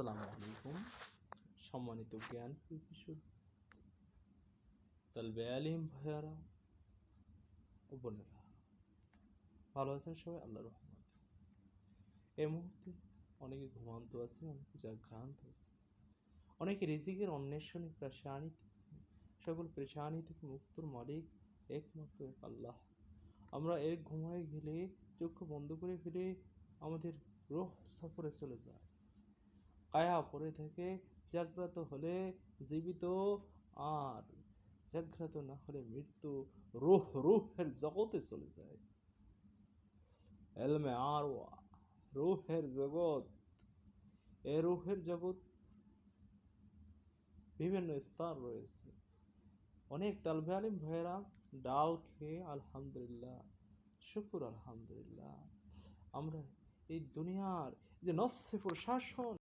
আসসালামু আলাইকুম। সম্মানিত জ্ঞান তালবে আলিম ও বোনেরা, ভালো আছেন সবাই? আল্লাহ রহমত। এই মুহূর্তে অনেকে ঘুমান্ত আছে, অনেকে জাগ্রান্ত আছে, অনেকে রিজিকের অন্বেষণে আছে। সকল প্রেশানি থেকে মুক্তর মালিক একমাত্র এক আল্লাহ। আমরা এক ঘুমায় গেলে চক্ষু বন্ধ করে ফেলে আমাদের রোহ সফরে চলে যায় কায়া পড়ে থাকে, জাগ্রত হলে জীবিত আর, জাগ্রত না হলে মৃত্যু রুহ রুহের জগতে চলে যায়। এলমে আর রুহের জগৎ। এ রুহের জগৎ বিভিন্ন স্তর রয়েছে। অনেক তালবে আলিম ভাইয়েরা ডাল খেয়ে আলহামদুলিল্লাহ, শুকুর আলহামদুলিল্লাহ। আমরা এই দুনিয়ার যে নফসে প্রশাসন